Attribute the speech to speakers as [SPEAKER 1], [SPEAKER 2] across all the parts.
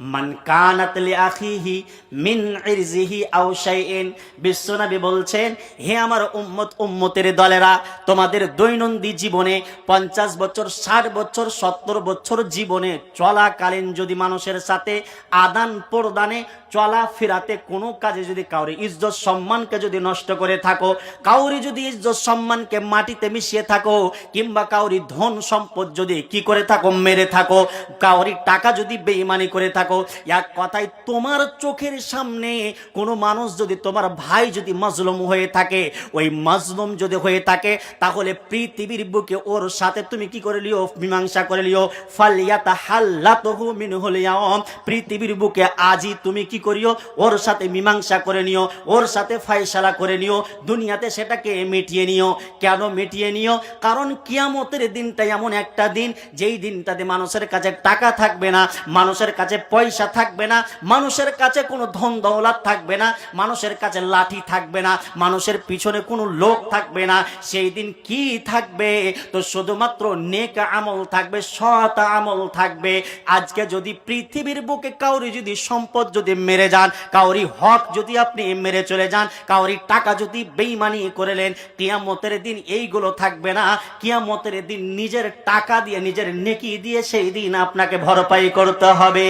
[SPEAKER 1] মান কানাত লি আখিহি মিন ইরজিহি আও শাইইন। বিশ্বনবী বলছেন, হে আমার উম্মত, উম্মতের দলেরা, তোমাদের দৈনন্দিন জীবনে পঞ্চাশ বছর, ষাট বছর, সত্তর বছর জীবনে চলাকালীন যদি মানুষের সাথে আদান প্রদানে চলা ফেরাতে কোনো কাজে যদি কাউরি ইজ্জত সম্মানকে যদি নষ্ট করে থাকো, কাউরি যদি ইজ্জত সম্মানকে মাটিতে মিশিয়ে থাকো, কিংবা কাউরি ধন সম্পদ যদি কি করে থাকো, মেরে থাকো, কাউরি টাকা যদি বেইমানি করে থাকো, এক কথায় তোমার চোখের সামনে কোনো মানুষ যদি তোমার ভাই যদি মজলুম হয়ে থাকে, ওই মজলুম যদি হয়ে থাকে, তাহলে পৃথিবীর বুকে ওর সাথে তুমি কি করে লিও, মীমাংসা করে লিও ফালিয়াতা হাল্লাতহু মিন হলিয়াম পৃথিবীর বুকে আজই তুমি কি করিও? ওর সাথে মীমাংসা করে নিও, ওর সাথে ফায়সালা করে নিও, দুনিয়াতে সেটাকে মিটিয়ে নিও। কেন মিটিয়ে নিও? কারণ কিয়ামতের দিনটা এমন একটা দিন, যেই দিনটাতে মানুষের কাছে টাকা থাকবে না, মানুষের কাছে পয়সা থাকবে না, মানুষের কাছে কোনো ধন দৌলত থাকবে না, মানুষের কাছে লাঠি থাকবে না, মানুষের পিছনে কোনো লোক থাকবে না। সেই দিন কি থাকবে? তো শুধুমাত্র নেক আমল থাকবে, সৎ আমল থাকবে। আজকে যদি পৃথিবীর বুকে কাউরি যদি সম্পদ যদি মেরে যান, কাউরি হক যদি আপনি মেরে চলে যান, কাউরি টাকা যদি বেইমানি করলেন কিয়ামতের দিন এইগুলো থাকবে না। কিয়ামতের দিন নিজের টাকা দিয়ে, নিজের নেকি দিয়ে সেই দিন আপনাকে ভরপাই করতে হবে।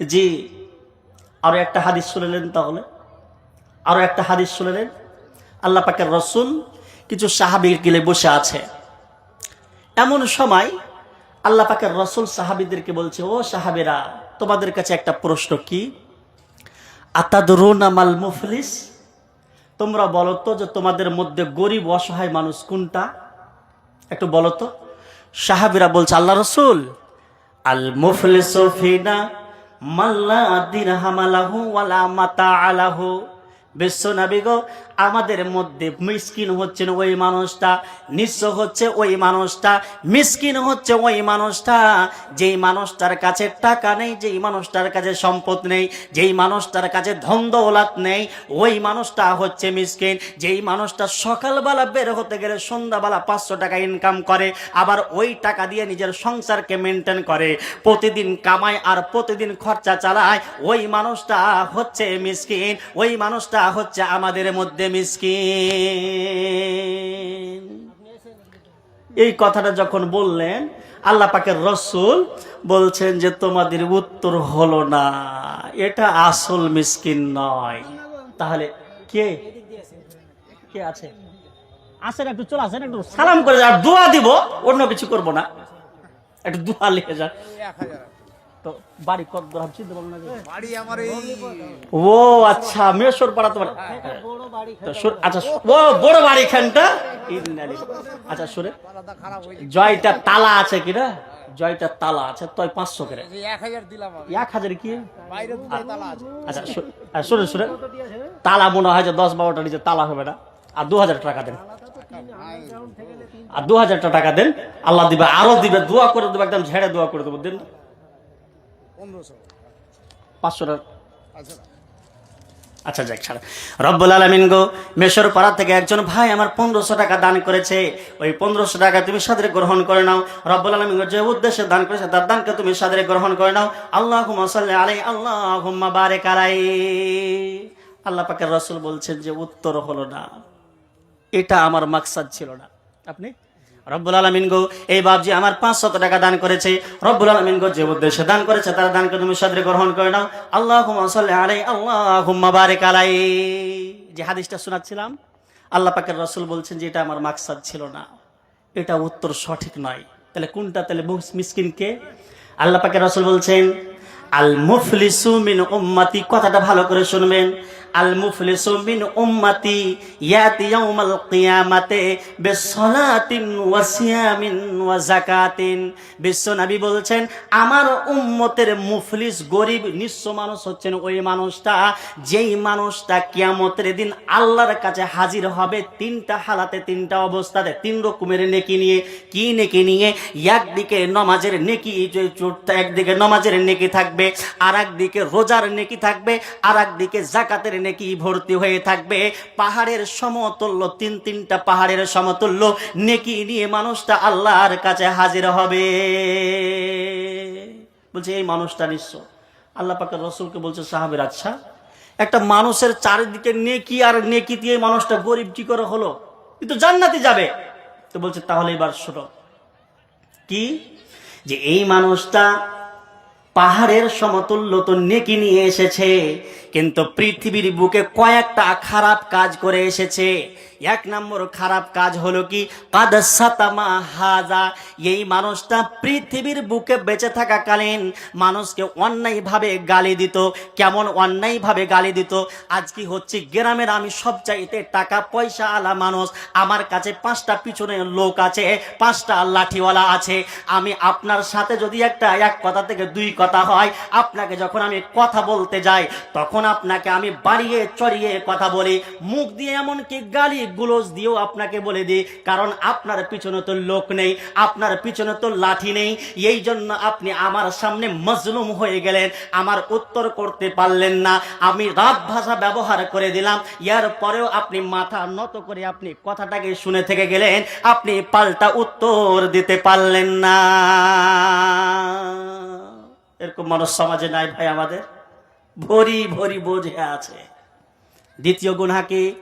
[SPEAKER 1] জি, আরও একটা হাদিস শুনলেন তাহলে। আরও একটা হাদিস শুনলেন আল্লাহ পাকের রসুল কিছু সাহাবি গিলে বসে আছে। এমন সময় আল্লাহ পাকের রসুল সাহাবিদেরকে বলছে, ও সাহাবেরা, তোমাদের কাছে একটা প্রশ্ন কি? আতাদরুন মুফলিস? তোমরা বলো তো যে তোমাদের মধ্যে গরিব অসহায় মানুষ কোনটা? একটু বলো তো। সাহাবিরা বলছে, আল্লাহ রসুল, আল মুফলিস মাল্লা দিরহামালাহু ওয়ালা মাতা বিশ্ব নাবিগ আমাদের মধ্যে মিসকিন হচ্ছেন ওই মানুষটা, নিঃস্ব হচ্ছে ওই মানুষটা, মিসকিন হচ্ছে ওই মানুষটা। যেই মানুষটার কাছে টাকা নেই, যেই মানুষটার কাছে সম্পদ নেই, যেই মানুষটার কাছে ধন দৌলত নেই, ওই মানুষটা হচ্ছে মিসকিন। যেই মানুষটা সকালবেলা বের হতে গেলে সন্ধ্যাবেলা পাঁচশো টাকা ইনকাম করে, আবার ওই টাকা দিয়ে নিজের সংসারকে মেনটেন করে। প্রতিদিন কামায় আর প্রতিদিন খরচা চালায়, ওই মানুষটা হচ্ছে মিসকিন। ওই মানুষটা হচ্ছে আমাদের মধ্যে মিসকিন। এই কথাটা যখন বললেন, আল্লাহ পাকের রসুল বলছেন যে, তোমাদের উত্তর হলো না। এটা আসল মিসকিন নয়। তাহলে কে? কে আছে? আসেন একটু, চলে আসেন একটু। সালাম করে আর দোয়া দিব, অন্য কিছু করব না। একটু দোয়া লিখে যান তো বাড়ি কত দূর চিনতে পারব না
[SPEAKER 2] বাড়ি আমার এই
[SPEAKER 1] ও আচ্ছা মেশর পাড়া তোমার তো সুর- আচ্ছা ও বড় বাড়ি খানটা? আচ্ছা সুরে।
[SPEAKER 2] হয়ে
[SPEAKER 1] জয়টা তালা আছে কিনা জয়টা তালা আছে তই পাঁচশো করে।
[SPEAKER 2] এক হাজার
[SPEAKER 1] কি?
[SPEAKER 2] বাইরে দুটো তালা আছে।
[SPEAKER 1] আচ্ছা সু- আচ্ছা, শুনে শুনে তালা মনে হয় যে দশ বারোটা নিচে তালা হবে না। আর দু হাজার টাকা দেন। আর দু হাজারটা টাকা দেন। আল্লাহ দিবে আরও দিবে দোয়া করে দেবো একদম ঝেড়ে দোয়া করে দেবো দেন
[SPEAKER 2] পনেরোশো।
[SPEAKER 1] পাঁচশো টাকা
[SPEAKER 2] আচ্ছা
[SPEAKER 1] আচ্ছা যাক ছাড়া রব্বুল আলমিন গো মেশর পাড়া থেকে একজন ভাই আমার পনেরোশো টাকা দান করেছে। ওই পনেরোশো টাকা তুমি সাদরে গ্রহণ করে নাও। রব্বুল আলমিন গো যে উদ্দেশ্যে দান করেছে তার দানকে তুমি সাদরে গ্রহণ করে নাও। আল্লাহ আলাই আল্লাহ বারে আলাই। আল্লাহ পাকের রসুল বলছেন যে উত্তর হলো না। এটা আমার মাকসাদ ছিল না। আপনি? রব্বুল আলমিন গো, এই বাবজি আমার পাঁচশত টাকা দান করেছে। রব্বুল আলমিন গো, যে উদ্দেশ্যে দান করেছে, তার দানকে তুমি সাদরে গ্রহণ করে নাও। আল্লাহ আলাই আল্লাহ বারেক আলাই যে হাদিসটা শোনাচ্ছিলাম, আল্লাহ পাকের রসুল বলছেন যে এটা আমার মাকসাদ ছিল না। এটা উত্তর সঠিক নয়। তাহলে কোনটা? তাহলে মুস- মিসকিনকে? আল্লাহ পাকের রসুল বলছেন আল মুফলিসু মিন উম্মতি, কথাটা ভালো করে শুনবেন। আল মুফলিসু মিন উম্মতি ইয়াতি ইয়াউমাল কিয়ামাতে বিসসালাতিন ওয়া সিয়ামিন ওয়া যাকাতিন। বিশ্ব নবী বলছেন, আমার উম্মতের মুফলিস গরিব নিঃস্ব মানুষ হচ্ছেন ওই মানুষটা, যেই মানুষটা কিয়ামতের দিন আল্লাহর কাছে হাজির হবে তিনটা হালাতে, তিনটা অবস্থাতে, তিন রকমের নেকি নিয়ে। কি নেকি নিয়ে? একদিকে নমাজের নেকি একদিকে নমাজের নেকি থাকবে। থাকবে আর একদিকে রোজার নেকি থাকবে আর একদিকে জাকাতের নেকি ভর্তি হয়ে থাকবে। পাহাড়ের সমতুল্য, তিন তিনটা পাহাড়ের সমতুল্য নেকি নিয়ে মানুষটা আল্লাহর কাছে হাজির হবে। বলছে, এই মানুষটা নিঃস্ব আল্লাহ পাকের রসুলকে বলছে, সাহাবের আচ্ছা একটা মানুষের চারিদিকে নেকি আর নেকি দিয়ে মানুষটা গরিব কি করে হলো? কিন্তু জান্নাতে যাবে। তো বলছে, তাহলে এবার শোনো। কি? যে এই মানুষটা পাহাড়ের সমতুল্য তো নেকি নিয়ে এসেছে। কিন্তু পৃথিবীর বুকে কয়েকটা খারাপ কাজ করে এসেছে। এক নম্বর খারাপ কাজ হলো কি? হাজা, এই মানুষটা পৃথিবীর বুকে বেঁচে থাকাকালীন মানুষকে অন্যায়ভাবে গালি দিত। কেমন অন্যায়ভাবে গালি দিত? আজ কি হচ্ছে? গ্রামের আমি সব চাইতে টাকা পয়সা আলা মানুষ। আমার কাছে পাঁচটা পিছনে লোক আছে, পাঁচটা লাঠিওয়ালা আছে। আমি আপনার সাথে যদি একটা, এক কথা থেকে দুই কথা হয়, আপনাকে যখন আমি কথা বলতে যাই, তখন আপনাকে আমি বাড়িয়ে চড়িয়ে কথা বলি, মুখ দিয়ে এমনকি গালি গুলোজ দিয়েও আপনাকে বলে দিই, কারণ আপনার পিছনে তো লোক নেই, আপনার পিছনে তো লাঠি নেই। এই জন্য আপনি আমার সামনে মজলুম হয়ে গেলেন, আমার উত্তর করতে পারলেন না। আমি রাত ভাষা ব্যবহার করে দিলাম ইয়ার পরেও আপনি মাথা নত করে আপনি কথাটাকে শুনে থেকে গেলেন, আপনি পাল্টা উত্তর দিতে পারলেন না। এরকম মানুষ সমাজে নাই ভাই আমাদের? ভরি ভরি বোঝে আছে। দ্বিতীয় গুণা কি?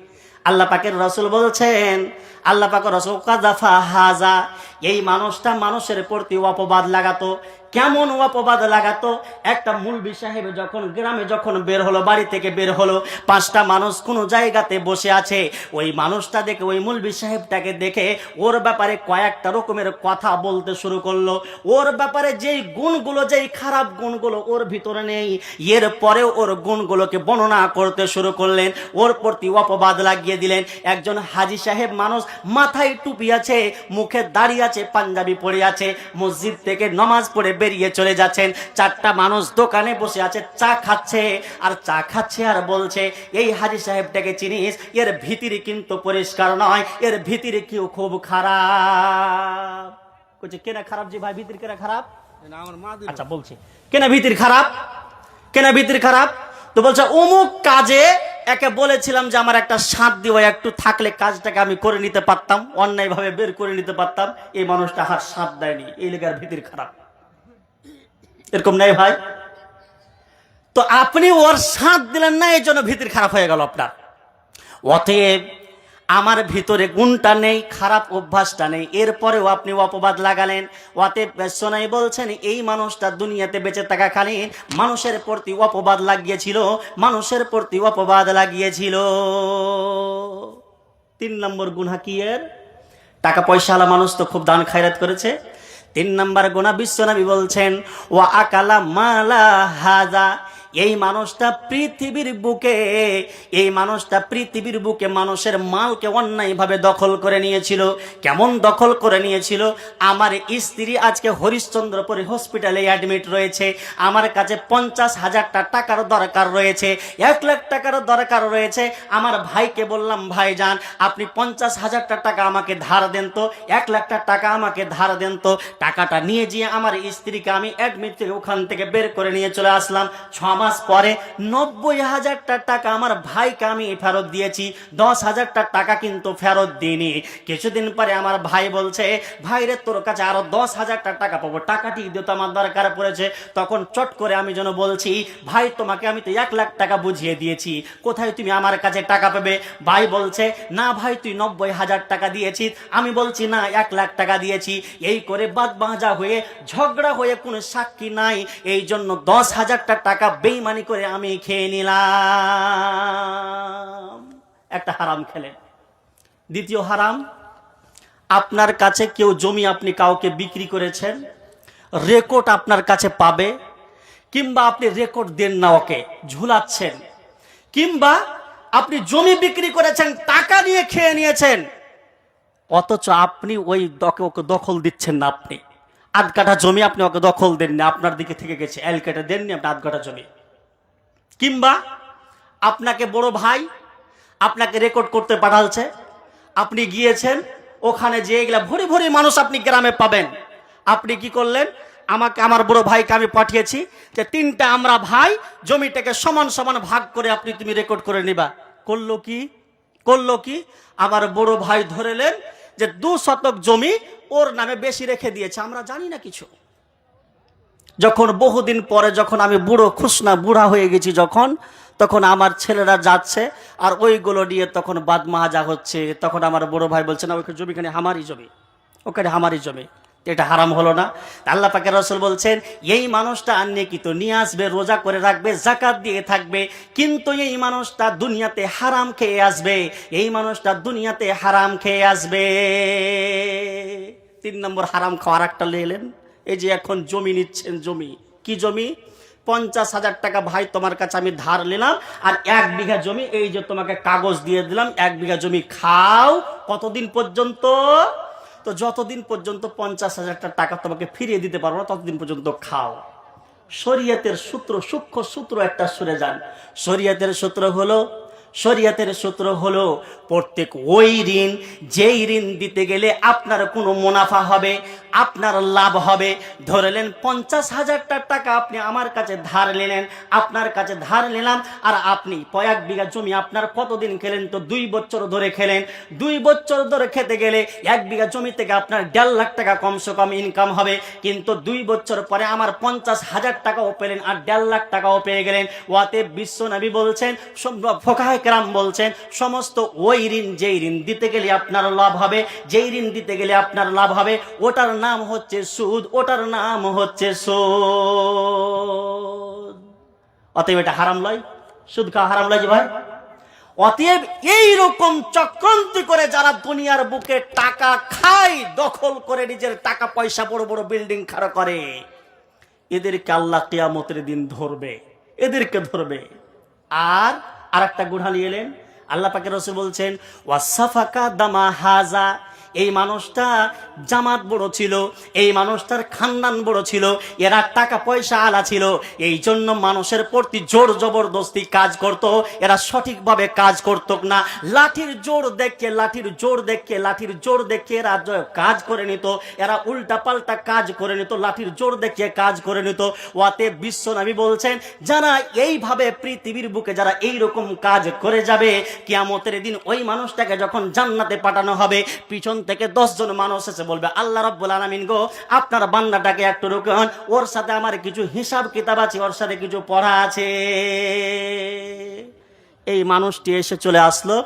[SPEAKER 1] আল্লাহ পাকের রসুল বলছেন, আল্লাহ পাকের রসুল কাজাফা হাজা এই মানুষটা মানুষের প্রতি অপবাদ লাগাতো। কেমন অপবাদ লাগাতো? একটা মুলবি সাহেব যখন গ্রামে যখন বের হলো, বাড়ি থেকে বের হলো, পাঁচটা মানুষ কোনো জায়গাতে বসে আছে। ওই মানুষটা দেখে, ওই মুলবি সাহেবটাকে দেখে ওর ব্যাপারে কয়েকটা রকমের কথা বলতে শুরু করল। ওর ব্যাপারে যেই গুণগুলো, যেই খারাপ গুণগুলো ওর ভিতরে নেই। এর পরেও ওর গুণগুলোকে বর্ণনা করতে শুরু করলেন। ওর প্রতি অপবাদ লাগিয়ে দিলেন। একজন হাজি সাহেব মানুষ মাথায় টুপি আছে, মুখে দাঁড়িয়ে আছে পাঞ্জাবি পরে আছে মসজিদ থেকে নমাজ পড়ে বেরিয়ে চলে যাচ্ছেন। চারটা মানুষ দোকানে বসে আছে চা খাচ্ছে আর চা খাচ্ছে আর বলছে এই হাজি সাহেবটাকে চিনিস? এর ভিতরে কিন্তু পরিষ্কার নয় এর ভিতরে কেউ খুব খারাপ। বলছে কেনা খারাপ যে ভাই ভিতরে কেনা খারাপ? আচ্ছা বলছি কেনা ভিতির খারাপ? কেনা ভিতির খারাপ? তো বলছে অমুক কাজে একে বলেছিলাম যে আমার একটা সাঁত দিও একটু থাকলে কাজটাকে আমি করে নিতে পারতাম, অন্যায়ভাবে বের করে নিতে পারতাম। এই মানুষটা হার সাঁত দেয়নি, এই লেগার ভিতির খারাপ। এরকম নাই ভাই? তো আপনি ওর সাঁত দিলেন না, এই জন্য ভিতির খারাপ হয়ে গেল আপনার। অতএব আমার ভিতরে গুণটা নেই, খারাপ অভ্যাসটা নেই। এরপরেও আপনি অপবাদ লাগালেন। অতএব সোনাই বলছেন, এই মানুষটা দুনিয়াতে বেঁচে থাকাকালীন মানুষের প্রতি অপবাদ লাগিয়েছিল, মানুষের প্রতি অপবাদ লাগিয়েছিল। তিন নম্বর গুণা কি এর? টাকা পয়সাওয়ালা মানুষ তো খুব দান খায়রাত করেছে। তিন নম্বর গুণা বিশ্বনবী বলছেন ও আকালা মালা হাজা। এই মানুষটা পৃথিবীর বুকে, এই মানুষটা পৃথিবীর বুকে মানুষের মালকে অন্যায়ভাবে দখল করে নিয়েছিল। কেমন দখল করে নিয়েছিল? আমার স্ত্রী আজকে হরিশ্চন্দ্রপুর হসপিটালে অ্যাডমিট রয়েছে। আমার কাছে পঞ্চাশ হাজারটা টাকার দরকার রয়েছে। এক লাখ টাকার দরকার রয়েছে। আমার ভাইকে বললাম, ভাই যান, আপনি পঞ্চাশ হাজারটা টাকা আমাকে ধার দেন তো। এক লাখটা টাকা আমাকে ধার দেন তো। টাকাটা নিয়ে গিয়ে আমার স্ত্রীকে আমি অ্যাডমিট থেকে ওখান থেকে বের করে নিয়ে চলে আসলাম। ছ মাস পরে নব্বই হাজারটা টাকা আমার ভাইকে আমি ফেরত দিয়েছি। দশ হাজারটা টাকা কিন্তু ফেরত দিইনি। কিছুদিন পরে আমার ভাই বলছে, ভাই রে, তোর কাছে আরও দশ হাজারটা টাকা পাবো। টাকাটি দিতে আমার দরকার পড়েছে। তখন চট করে আমি যেন বলছি, ভাই, তোমাকে আমি তো এক লাখ টাকা বুঝিয়ে দিয়েছি। কোথায় তুমি আমার কাছে টাকা পাবে? ভাই বলছে, না ভাই, তুই নব্বই হাজার টাকা দিয়েছিস। আমি বলছি, না, এক লাখ টাকা দিয়েছি। এই করে বাদ বাঁজা হয়ে, ঝগড়া হয়ে কোনো সাক্ষী নাই। এই জন্য দশ হাজারটা টাকা বেইমানি করে আমি খেয়ে নিলাম। একটা হারাম খেলেন। দ্বিতীয় হারাম, আপনার কাছে কেউ জমি আপনি কাউকে বিক্রি করেছেন রেকর্ড আপনার কাছে পাবে, কিংবা আপনি রেকর্ড দেন না ওকে, ঝুলাচ্ছেন, কিংবা আপনি জমি বিক্রি করেছেন, টাকা নিয়ে খেয়ে নিয়েছেন, অথচ আপনি ওই ওকে দখল দিচ্ছেন না আপনি। আধ কাঠা জমি আপনি ওকে দখল দেননি, আপনার দিকে থেকে গেছে এল দেননি আপনি আধ কাঠা জমি। কিংবা আপনাকে বড় ভাই আপনাকে রেকর্ড করতে পাঠালছে। আপনি গিয়েছেন, ওখানে যে এগুলা ভরি ভরি মানুষ আপনি গ্রামে পাবেন। আপনি কি করলেন? আমাকে, আমার বড় ভাইকে আমি পাঠিয়েছি যে তিনটা আমরা ভাই জমিটাকে সমান সমান ভাগ করে আপনি তুমি রেকর্ড করে নিবা। করল কি? করল কি? আমার বড় ভাই ধরেলেন যে দু শতক জমি ওর নামে বেশি রেখে দিয়েছে। আমরা জানি না কিছু। যখন বহুদিন পরে যখন আমি বুড়ো খুশনা বুড়া হয়ে গেছি যখন, তখন আমার ছেলেরা যাচ্ছে আর ওইগুলো নিয়ে তখন বাদ মাহাজা হচ্ছে। তখন আমার বড় ভাই বলছে, না ওইখানে জমিখানে আমারই জমি। ওখানে আমারই জমি। এটা হারাম হলো না। আল্লাহ পাকের রসুল বলছেন, এই মানুষটা আন্নে কি তো নিয়ে আসবে, রোজা করে রাখবে জাকাত দিয়ে থাকবে, কিন্তু এই মানুষটা দুনিয়াতে হারাম খেয়ে আসবে। এই মানুষটা দুনিয়াতে হারাম খেয়ে আসবে। তিন নম্বর হারাম খাওয়ার একটা লেলেন। এই যে এখন জমি নিচ্ছেন জমি, কি জমি? পঞ্চাশ হাজার টাকা ভাই তোমার কাছে আমি ধার নিলাম, আর এক বিঘা জমি, এই যে তোমাকে কাগজ দিয়ে দিলাম, এক বিঘা জমি খাও, কতদিন পর্যন্ত? তো যতদিন পর্যন্ত পঞ্চাশ হাজার টাকা তোমাকে ফিরিয়ে দিতে পারব না, ততদিন পর্যন্ত খাও। শরিয়তের সূত্র, সূক্ষ্ম সূত্র একটা সরে যান। শরিয়তের সূত্র হলো শরিয়তের সূত্র হলো, প্রত্যেক ওই ঋণ, যেই ঋণ দিতে গেলে আপনার কোনো মুনাফা হবে, আপনার লাভ হবে। ধরলেন পঞ্চাশ হাজারটা টাকা আপনি আমার কাছে ধার নিলেন, আপনার কাছে ধার নিলাম, আর আপনি কয়েক বিঘা জমি আপনার কতদিন খেলেন তো দুই বছর ধরে খেলেন। দুই বছর ধরে খেতে গেলে এক বিঘা জমি থেকে আপনার দেড় লাখ টাকা কমসে কম ইনকাম হবে। কিন্তু দুই বছর পরে আমার পঞ্চাশ হাজার টাকাও পেলেন, আর দেড় লাখ টাকাও পেয়ে গেলেন। ওয়াতে বিশ্বনবী বলছেন ফোকাহে কেরাম বলছেন, সমস্ত ওই ঋণ, যেই ঋণ দিতে গেলে আপনার লাভ হবে, যেই ঋণ দিতে গেলে আপনার লাভ হবে, ওটার নাম হচ্ছে সুদ, ওটার নাম হচ্ছে সুদ। অতএব এটা হারাম লয়। সুদ খাওয়া হারাম লয় যে ভাই। অতএব এইরকম চক্রান্ত করে যারা দুনিয়ার বুকে টাকা খায়, দখল করে নিজের টাকা পয়সা বড় বড় বিল্ডিং খাড়া করে, এদেরকে আল্লাহ কেয়ামতের দিন ধরবে, এদেরকে ধরবে। আর আর একটা নিয়ে এলেন। আল্লাহ পাকে রসুল বলছেন ওয়াসাফাকা দামা হাজা এই মানুষটা জামাত বড় ছিল, এই মানুষটার খানদান বড় ছিল, এরা টাকা পয়সা আলা ছিল। এই জন্য মানুষের প্রতি জোর জবরদস্তি কাজ করত, এরা সঠিকভাবে কাজ করত না। লাঠির জোর দেখে, লাঠির জোর দেখে, লাঠির জোর দেখে এরা কাজ করে নিত। এরা উল্টা পাল্টা কাজ করে নিত, লাঠির জোর দেখে কাজ করে নিত। ওয়াতে বিশ্বনবী বলছেন, যারা এইভাবে পৃথিবীর বুকে যারা এই রকম কাজ করে যাবে, কিয়ামতের দিন ওই মানুষটাকে যখন জান্নাতে পাঠানো হবে, পিছন থেকে দশজন মানুষ এসে বলবে, আল্লাহ রব্বুল আলমিন গো, আপনার বান্দাটাকে একটু রুকন, ওর সাথে আমার কিছু হিসাব কিতাব আছে, ওর সাথে কিছু পড়া আছে। এই মানুষটি এসে চলে আসলো।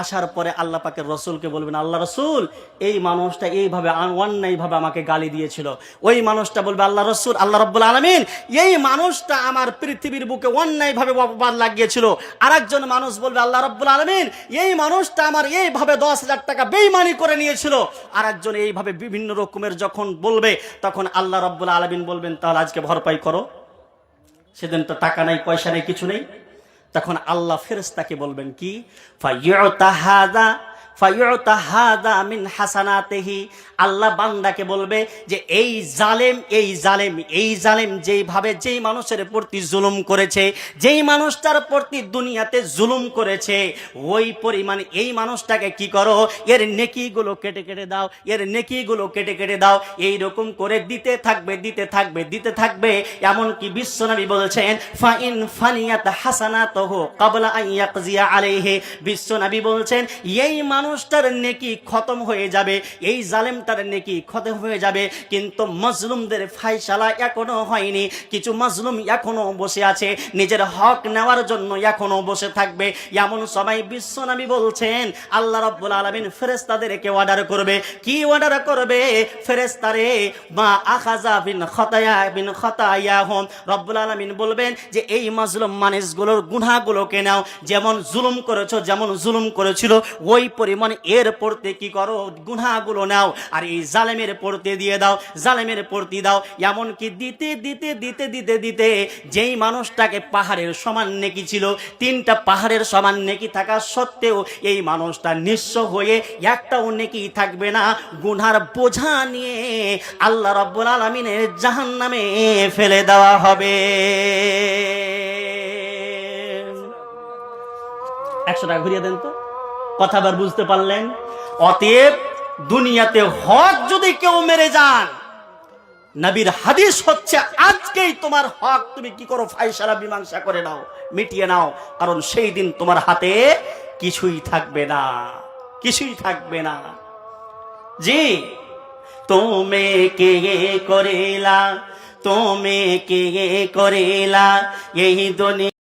[SPEAKER 1] আসার পরে আল্লাহ পাকের রসুলকে বলবেন, আল্লাহ রসুল, এই মানুষটা এইভাবে অন্যায়ভাবে আমাকে গালি দিয়েছিল। ওই মানুষটা বলবে, আল্লাহ রসুল, আল্লাহ রব্বুল আলমিন, এই মানুষটা আমার পৃথিবীর বুকে অন্যায়ভাবে অপবাদ লাগিয়েছিল। আরেকজন মানুষ বলবে, আল্লাহ রব্বুল আলমিন, এই মানুষটা আমার এইভাবে দশ হাজার টাকা বেইমানি করে নিয়েছিল। আরেকজন এইভাবে বিভিন্ন রকমের যখন বলবে, তখন আল্লাহ রব্বুল আলমিন বলবেন, তাহলে আজকে ভরপাই করো। সেদিন তো টাকা নাই, পয়সা নেই, কিছু নেই। তখন আল্লাহ ফেরেস্তাকে বলবেন কি? ফাইয়তাহাদা মিন হাসানাতিহি। আল্লাহ বান্দাকে বলবে যে, এই জালেম এই জালেম এই জালেম যেইভাবে যেই মানুষের প্রতি জুলুম করেছে, যেই মানুষটার প্রতি দুনিয়াতে জুলুম করেছে, ওই পরিমাণ এই মানুষটাকে কি করো? এর নেকিগুলো কেটে কেটে দাও, এর নেকিগুলো কেটে কেটে দাও। এই রকম করে দিতে থাকবে দিতে থাকবে দিতে থাকবে। এমনকি বিশ্বনবী বলছেন, ফাইন ফানিয়াত হাসানাতহু ক্বাবলা আন ইয়াকজিয়া বিশ্বনবী বলছেন, এই মানুষটার নেকি খতম হয়ে যাবে, এই জালেমটার নেকি খতম হয়ে যাবে। কিন্তু মজলুমদের ফাইসালা এখনও হয়নি, কিছু মজলুম এখনও বসে আছে, নিজের হক নেওয়ার জন্য এখনও বসে থাকবে। এমন সবাই বিশ্বনবী বলছেন, আল্লাহ রাব্বুল আলামিন ফেরেশতাদেরকে অর্ডার করবে। কি অর্ডার করবে? ফেরেশতারে, মা আখাজা বিন খতায়া, বিন খতায়াহুম রব্বুল আলামিন বলবেন যে, এই মজলুম মানুষগুলোর গুনাহগুলোকে নাও, যেমন জুলুম করেছ, যেমন জুলুম করেছিল, ওই পরিমাণ এর পড়তে কি করো? গুনাহগুলো নাও আর এই জালেমের পড়তে দিয়ে দাও, জালেমের পড়তে দাও। এমন কি দিতে দিতে দিতে দিতে দিতে যেই মানুষটাকে পাহাড়ের সমান নেকি ছিল, তিনটা পাহাড়ের সমান নেকি থাকা সত্ত্বেও এই মানুষটা নিঃস্ব হয়ে একটাও নেকি থাকবে না। গুনহার বোঝা নিয়ে আল্লাহ রব্বুল আলমিনের জাহান নামে ফেলে দেওয়া হবে। একশো টাকা ঘুরিয়ে দেন তো। কথা আবার বুঝতে পারলেন? অতএব দুনিয়াতে হক যদি কেউ মেরে যান, নবীর হাদিস হচ্ছে আজকেই তোমার হক। তুমি কি করো? ফাইসালা, মীমাংসা করে নাও, মিটিয়ে নাও, কারণ সেই দিন তোমার হাতে কিছুই থাকবে না, কিছুই থাকবে না। জি, তুমি কে করেলা? তুমি কে করেলা? এই দুনিয়া